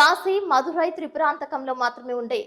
కాశీ మధురై త్రిపురాంతకంలో మాత్రమే ఉండే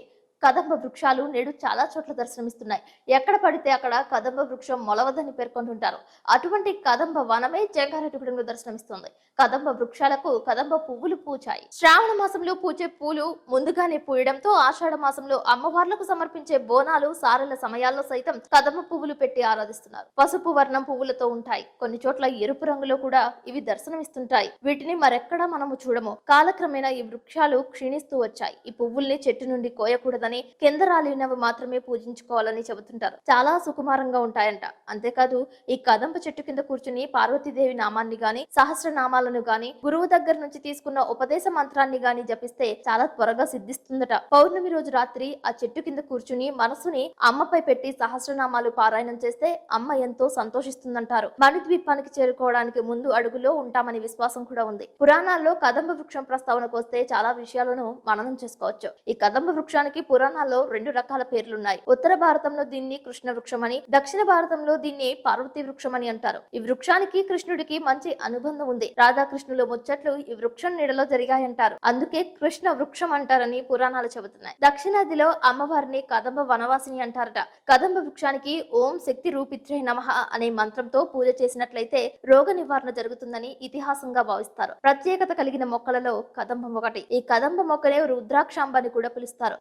కదంబ వృక్షాలు నేడు చాలా చోట్ల దర్శనమిస్తున్నాయి. ఎక్కడ పడితే అక్కడ కదంబ వృక్షం మొలవదని పేర్కొంటుంటారు. అటువంటి కదంబ వనమే జంగారెడ్డిగూడెంలో దర్శనమిస్తుంది. కదంబ వృక్షాలకు కదంబ పువ్వులు పూచాయి. శ్రావణ మాసంలో పూచే పూలు ముందుగానే పూయడంతో ఆషాఢ మాసంలో అమ్మవార్లకు సమర్పించే బోనాలు సారల సమయాల్లో సైతం కదంబ పువ్వులు పెట్టి ఆరాధిస్తున్నారు. పసుపు వర్ణం పువ్వులతో ఉంటాయి. కొన్ని చోట్ల ఎరుపు రంగులో కూడా ఇవి దర్శనమిస్తుంటాయి. వీటిని మరెక్కడా మనము చూడము. కాలక్రమేణా ఈ వృక్షాలు క్షీణిస్తూ వచ్చాయి. ఈ పువ్వుల్ని చెట్టు నుండి కోయకూడదని కింద రాలినవి మాత్రమే పూజించుకోవాలని చెబుతుంటారు. చాలా సుకుమారంగా ఉంటాయంట. అంతేకాదు ఈ కదంబ చెట్టు కింద కూర్చుని పార్వతీదేవి నామాన్ని గాని సహస్రనామాలను గాని గురువు దగ్గర నుంచి తీసుకున్న ఉపదేశ మంత్రాన్ని గాని జపిస్తే చాలా త్వరగా సిద్ధిస్తుందట. పౌర్ణమి రోజు రాత్రి ఆ చెట్టు కింద కూర్చుని మనసుని అమ్మపై పెట్టి సహస్రనామాలు పారాయణం చేస్తే అమ్మ ఎంతో సంతోషిస్తుందంటారు. మణిద్వీపానికి చేరుకోవడానికి ముందు అడుగులో ఉంటామని విశ్వాసం కూడా ఉంది. పురాణాల్లో కదంబ వృక్షం ప్రస్తావనకు వస్తే చాలా విషయాలను మననం చేసుకోవచ్చు. ఈ కదంబ వృక్షానికి పురాణాల్లో రెండు రకాల పేర్లున్నాయి. ఉత్తర భారతంలో దీన్ని కృష్ణ వృక్షం అని దక్షిణ భారతంలో దీన్ని పార్వతి వృక్షం అని అంటారు. ఈ వృక్షానికి కృష్ణుడికి మంచి అనుబంధం ఉంది. రాధాకృష్ణుల ముచ్చట్లు ఈ వృక్షం నీడలో జరిగాయంటారు. అందుకే కృష్ణ వృక్షం అంటారని పురాణాలు చెబుతున్నాయి. దక్షిణాదిలో అమ్మవారిని కదంబ వనవాసిని అంటారట. కదంబ వృక్షానికి ఓం శక్తి రూపిత్రే నమ అనే మంత్రంతో పూజ చేసినట్లయితే రోగ నివారణ జరుగుతుందని ఇతిహాసంగా భావిస్తారు. ప్రత్యేకత కలిగిన మొక్కలలో కదంబం ఒకటి. ఈ కదంబ మొక్కనే రుద్రాక్షాంబ అని కూడా పిలుస్తారు.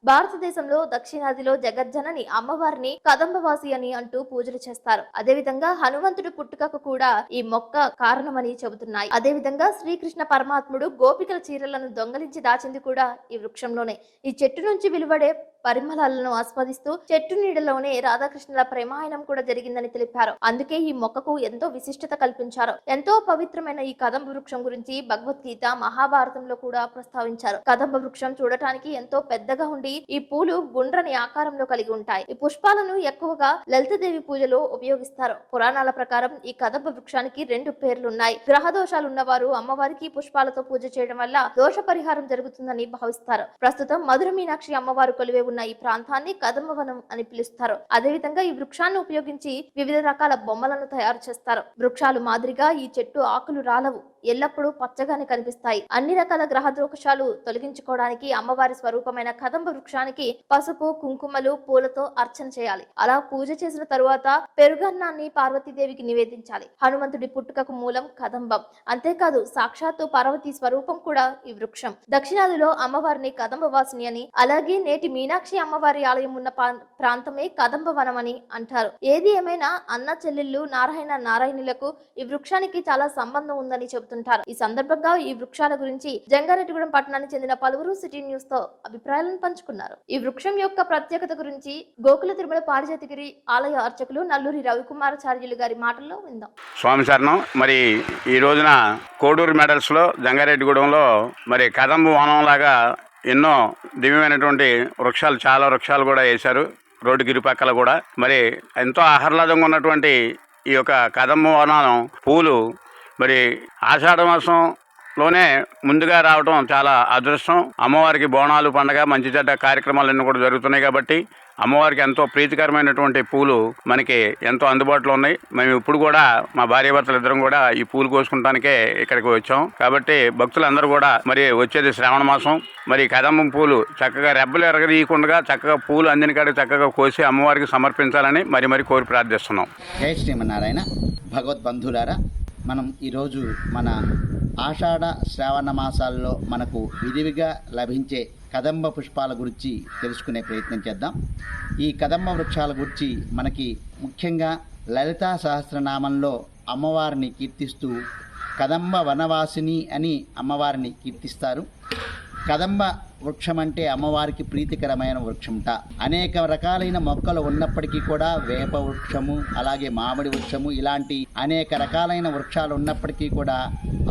భారతదేశంలో దక్షిణాదిలో జగజ్జనని అమ్మవారిని కదంబవాసి అని అంటూ పూజలు చేస్తారు. అదేవిధంగా హనుమంతుడి పుట్టుకకు కూడా ఈ మొక్క కారణమని చెబుతున్నాయి. అదేవిధంగా శ్రీకృష్ణ పరమాత్ముడు గోపికల చీరలను దొంగలించి దాచింది కూడా ఈ వృక్షంలోనే. ఈ చెట్టు నుంచి వెలువడే పరిమళాలను ఆస్వాదిస్తూ చెట్టు నీడలోనే రాధాకృష్ణుల ప్రేమాయణం కూడా జరిగిందని తెలిపారు. అందుకే ఈ మొక్కకు ఎంతో విశిష్టత కల్పించారు. ఎంతో పవిత్రమైన ఈ కదంబ వృక్షం గురించి భగవద్గీత మహాభారతంలో కూడా ప్రస్తావించారు. కదంబ వృక్షం చూడటానికి ఎంతో పెద్దగా ఉండి ఈ పూలు గుండ్రని ఆకారంలో కలిగి ఉంటాయి. ఈ పుష్పాలను ఎక్కువగా లలితదేవి పూజలో ఉపయోగిస్తారు. పురాణాల ప్రకారం ఈ కదంబ వృక్షానికి రెండు పేర్లున్నాయి. గ్రహ దోషాలు ఉన్నవారు అమ్మవారికి పుష్పాలతో పూజ చేయడం వల్ల దోష పరిహారం జరుగుతుందని భావిస్తారు. ప్రస్తుతం మధుర మీనాక్షి అమ్మవారు కొలివే ఉన్న ఈ ప్రాంతాన్ని కదంబవనం అని పిలుస్తారు. అదేవిధంగా ఈ వృక్షాన్ని ఉపయోగించి వివిధ రకాల బొమ్మలను తయారు చేస్తారు. వృక్షాలు మాదిరిగా ఈ చెట్టు ఆకులు రాలవు. ఎల్లప్పుడూ పచ్చగానే కనిపిస్తాయి. అన్ని రకాల గ్రహ దోషాలు తొలగించుకోవడానికి అమ్మవారి స్వరూపమైన కదంబ వృక్షానికి పసుపు కుంకుమలు పూలతో అర్చన చేయాలి. అలా పూజ చేసిన తరువాత పెరుగన్నాన్ని పార్వతీదేవికి నివేదించాలి. హనుమంతుడి పుట్టుకకు మూలం కదంబం. అంతేకాదు సాక్షాత్తు పార్వతి స్వరూపం కూడా ఈ వృక్షం. దక్షిణాదిలో అమ్మవారిని కదంబ వాసిని అని అలాగే నేటి మీనాక్షి అమ్మవారి ఆలయం ఉన్న ప్రాంతమే కదంబ వనం అని అంటారు. ఏది ఏమైనా అన్న చెల్లెళ్ళు నారాయణ నారాయణులకు ఈ వృక్షానికి చాలా సంబంధం ఉందని చెబుతుంటారు ఈ సందర్భంగా ఈ వృక్షాల గురించి జంగారెడ్డిగూడెం పట్టణానికి చెందిన పలువురు సిటీ న్యూస్తో అభిప్రాయాలను పంచుకున్నారు. ఈ వృక్షం యొక్క ప్రత్యేకత గురించి గోకుల తిరుమల పారిజాతిగిరి ఆలయ అర్చకులు నల్లూరి రవికుమారాచార్యులు గారి మాటల్లో విందాం. స్వామి శరణం మరి ఈ రోజున కోడూరు మెడల్స్లో జంగారెడ్డిగూడెంలో మరి కదంబు వనం లాగా ఎన్నో దివ్యమైనటువంటి వృక్షాలు చాలా వృక్షాలు కూడా వేశారు. రోడ్డు గిరిపక్కల కూడా. మరి ఎంతో ఆహ్లాదంగా ఉన్నటువంటి ఈ యొక్క కదంబ వనం పూలు మరి ఆషాఢ మాసంలోనే ముందుగా రావడం చాలా అదృష్టం. అమ్మవారికి బోనాలు పండగ మంచి చెడ్డ కార్యక్రమాలన్నీ కూడా జరుగుతున్నాయి కాబట్టి అమ్మవారికి ఎంతో ప్రీతికరమైనటువంటి పూలు మనకి ఎంతో అందుబాటులో ఉన్నాయి. మేము ఇప్పుడు కూడా మా భార్యాభర్తలు ఇద్దరం కూడా ఈ పూలు కోసుకుంటానికే ఇక్కడికి వచ్చాం. కాబట్టి భక్తులందరూ కూడా మరి వచ్చేది శ్రావణ మాసం. మరి కదంబం పూలు చక్కగా రెబ్బలు ఎరగదీయకుండా చక్కగా పూలు అందిన కాడికి చక్కగా కోసి అమ్మవారికి సమర్పించాలని మరి మరి కోరి ప్రార్థిస్తున్నాం. జై శ్రీమన్నారాయణ. భగవద్బంధులారా మనం ఈరోజు మన ఆషాఢ శ్రావణ మాసాల్లో మనకు విరివిగా లభించే కదంబ పుష్పాల గురించి తెలుసుకునే ప్రయత్నం చేద్దాం. ఈ కదంబ వృక్షాల గురించి మనకి ముఖ్యంగా లలితా సహస్రనామంలో అమ్మవారిని కీర్తిస్తూ కదంబ వనవాసిని అని అమ్మవారిని కీర్తిస్తారు. కదంబ వృక్షం అంటే అమ్మవారికి ప్రీతికరమైన వృక్షంట అనేక రకాలైన మొక్కలు ఉన్నప్పటికీ కూడా వేప వృక్షము అలాగే మామిడి వృక్షము ఇలాంటి అనేక రకాలైన వృక్షాలు ఉన్నప్పటికీ కూడా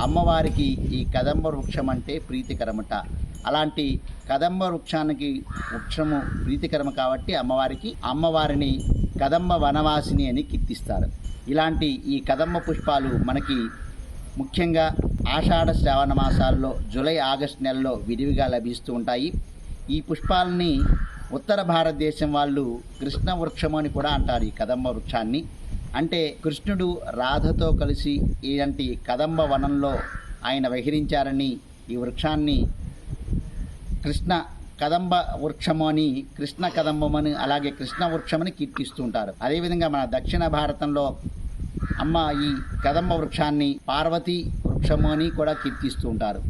అమ్మవారికి ఈ కదంబ వృక్షం అంటే ప్రీతికరమట. అలాంటి కదంబ వృక్షానికి వృక్షము ప్రీతికరము కాబట్టి అమ్మవారికి అమ్మవారిని కదంబ వనవాసిని అని కీర్తిస్తారు. ఇలాంటి ఈ కదంబ పుష్పాలు మనకి ముఖ్యంగా ఆషాఢ శ్రావణ మాసాల్లో జూలై ఆగస్టు నెలలో విరివిగా లభిస్తూ ఉంటాయి. ఈ పుష్పాలని ఉత్తర భారతదేశం వాళ్ళు కృష్ణ వృక్షము అని కూడా అంటారు ఈ కదంబ వృక్షాన్ని. అంటే కృష్ణుడు రాధతో కలిసి ఇలాంటి కదంబ వనంలో ఆయన విహరించారని ఈ వృక్షాన్ని కృష్ణ కదంబ వృక్షము అని కృష్ణ కదంబమని అలాగే కృష్ణ వృక్షమని కీర్తిస్తూ ఉంటారు అదేవిధంగా మన దక్షిణ భారతంలో అమ్మ ఈ కదంబ వృక్షాన్ని పార్వతీ వృక్షము అని కూడా కీర్తిస్తూ ఉంటారు.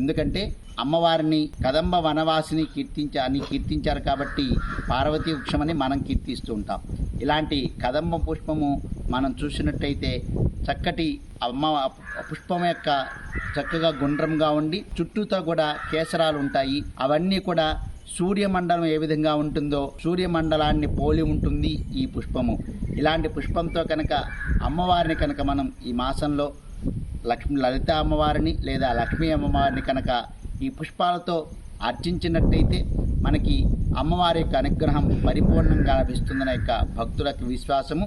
ఎందుకంటే అమ్మవారిని కదంబ వనవాసిని కీర్తించ అని కీర్తించారు కాబట్టి పార్వతీ వృక్షమని మనం కీర్తిస్తూ ఉంటాం. ఇలాంటి కదంబ పుష్పము మనం చూసినట్టయితే చక్కటి అమ్మ పుష్పం యొక్క చక్కగా గుండ్రంగా ఉండి చుట్టూతో కూడా కేసరాలు ఉంటాయి. అవన్నీ కూడా సూర్యమండలం ఏ విధంగా ఉంటుందో సూర్యమండలాన్ని పోలి ఉంటుంది ఈ పుష్పము. ఇలాంటి పుష్పంతో కనుక అమ్మవారిని కనుక మనం ఈ మాసంలో లక్ష్మి లలిత అమ్మవారిని లేదా లక్ష్మీ అమ్మవారిని కనుక ఈ పుష్పాలతో అర్చించినట్టయితే మనకి అమ్మవారి యొక్క అనుగ్రహం పరిపూర్ణంగా లభిస్తుందనే యొక్క భక్తులకు విశ్వాసము.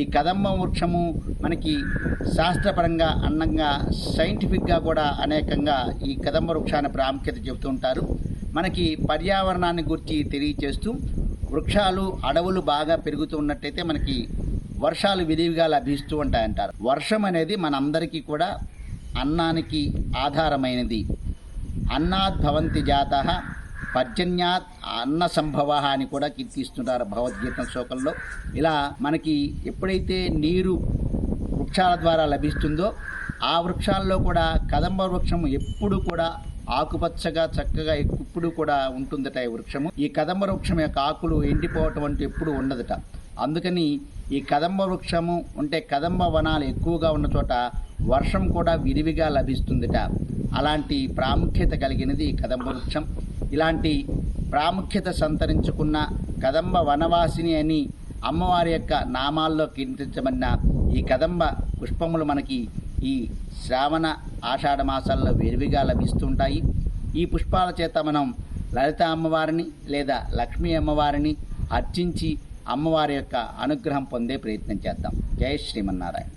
ఈ కదంబ వృక్షము మనకి శాస్త్రపరంగా అందంగా సైంటిఫిక్గా కూడా అనేకంగా ఈ కదంబ వృక్షాన్ని ప్రాముఖ్యత చెబుతుంటారు మనకి పర్యావరణాన్ని గురించి తెలియచేస్తూ వృక్షాలు అడవులు బాగా పెరుగుతూ ఉన్నట్టయితే మనకి వర్షాలు విరివిగా లభిస్తూ ఉంటాయంటారు. వర్షం అనేది మనందరికీ కూడా అన్నానికి ఆధారమైనది. అన్నాద్ భవంతి జాత పర్జన్యాత్ అన్న సంభవ అని కూడా కీర్తిస్తుంటారు భగవద్గీత శ్లోకంలో. ఇలా మనకి ఎప్పుడైతే నీరు వృక్షాల ద్వారా లభిస్తుందో ఆ వృక్షాల్లో కూడా కదంబ వృక్షం ఎప్పుడు కూడా ఆకుపచ్చగా చక్కగా ఎప్పుడు కూడా ఉంటుందట ఈ వృక్షము. ఈ కదంబ వృక్షం యొక్క ఆకులు ఎండిపోవటం అంటూ ఎప్పుడు ఉండదట. అందుకని ఈ కదంబ వృక్షము ఉంటే కదంబ వనాలు ఎక్కువగా ఉన్న చోట వర్షం కూడా విరివిగా లభిస్తుందిట. అలాంటి ప్రాముఖ్యత కలిగినది ఈ కదంబ వృక్షం. ఇలాంటి ప్రాముఖ్యత సంతరించుకున్న కదంబ వనవాసిని అని అమ్మవారి యొక్క నామాల్లో కీర్తించబడిన ఈ కదంబ పుష్పములు మనకి ఈ శ్రావణ ఆషాఢ మాసాల్లో విరివిగా లభిస్తుంటాయి. ఈ పుష్పాల చేత మనం లలిత అమ్మవారిని లేదా లక్ష్మీ అమ్మవారిని అర్చించి అమ్మవారి యొక్క అనుగ్రహం పొందే ప్రయత్నం చేద్దాం. జయ శ్రీమన్నారాయణ.